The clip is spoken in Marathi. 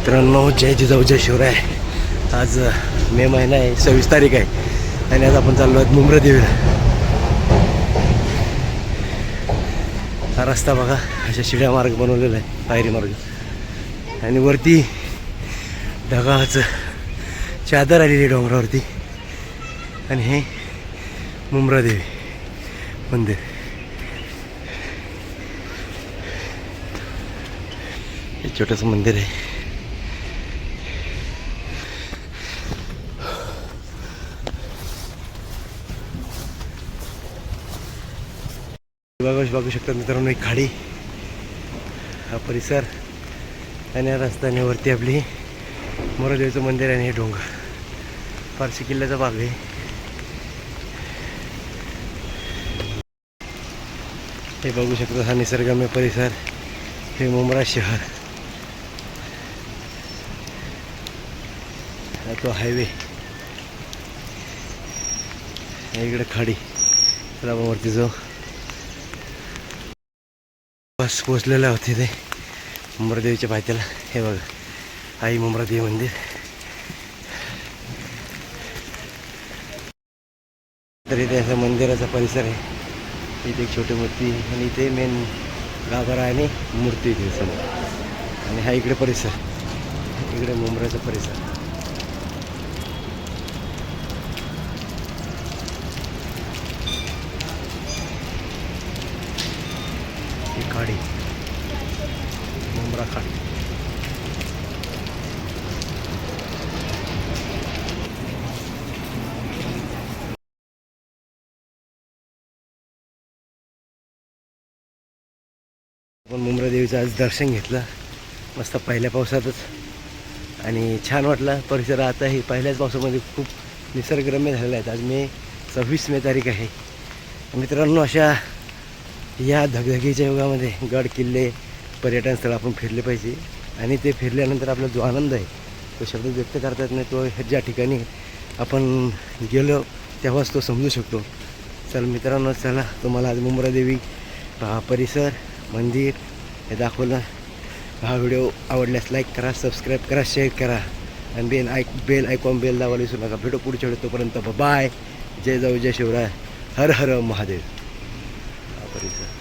मित्रांनो जय जिजाऊ जय शिवराय. आज मे महिना आहे सव्वीस तारीख आहे. आणि आज आपण चाललो आहोत मुंब्रा देवीला. हा रस्ता बघा अशा शिड्या मार्ग बनवलेला आहे पायरी मार्ग. आणि वरती ढगाचं चादर आलेली आहे डोंगरावरती. आणि हे मुंब्रा देवी मंदिर. हे छोटंसं मंदिर आहे. बघू बघू शकतात मित्रांनो एक खाडी. हा परिसर आणि या रस्त्याने वरती आपली मोरदेवीचं मंदिर आणि हे डोंगर. फारशी किल्ल्याचा भाग आहे. हे बघू शकता हा निसर्गरम्य परिसर. हे मुंब्रा शहर. हा तो हायवे इकडे खाडी. चला वरती जाऊ बस पोचलेला होते ते मुंब्रादेवीच्या पायथ्याला. हे बघा आई मुंब्रादेवी मंदिर. तर इथे असं मंदिराचा परिसर आहे. इथे एक छोटी मूर्ती आणि इथे मेन गाभारा आणि मूर्ती इथे समोर. आणि हा इकडे परिसर. इकडे मुंब्राचा परिसर. ही खाडी मुंब्रा खाडी आपण मुंब्रा देवीचं आज दर्शन घेतलं. मस्त पहिल्या पावसातच. आणि छान वाटलं. परिसर आता हे पहिल्याच पावसामध्ये खूप निसर्गरम्य झालेला आहे. आज मे सव्वीस मे तारीख आहे. मित्रांनो अशा या धगधगीच्या युगामध्ये गड किल्ले पर्यटन स्थळ आपण फिरले पाहिजे. आणि ते फिरल्यानंतर आपला जो आनंद आहे तो शब्द व्यक्त करता येत नाही. तो ज्या ठिकाणी आपण गेलो तेव्हाच तो समजू शकतो. चल मित्रांनो चला. तुम्हाला आज मुंब्रा देवी परिसर मंदिर हे दाखवलं. हा व्हिडिओ आवडल्यास लाईक करा सबस्क्राईब करा शेअर करा. आणि बेल ऐक बेल ऐकून बेल दाबायला विसरू नका. भेटू पुढच्या वेळेस तोपर्यंत बाय जय जाऊ जय शिवराय. हर हर महादेव. परिसर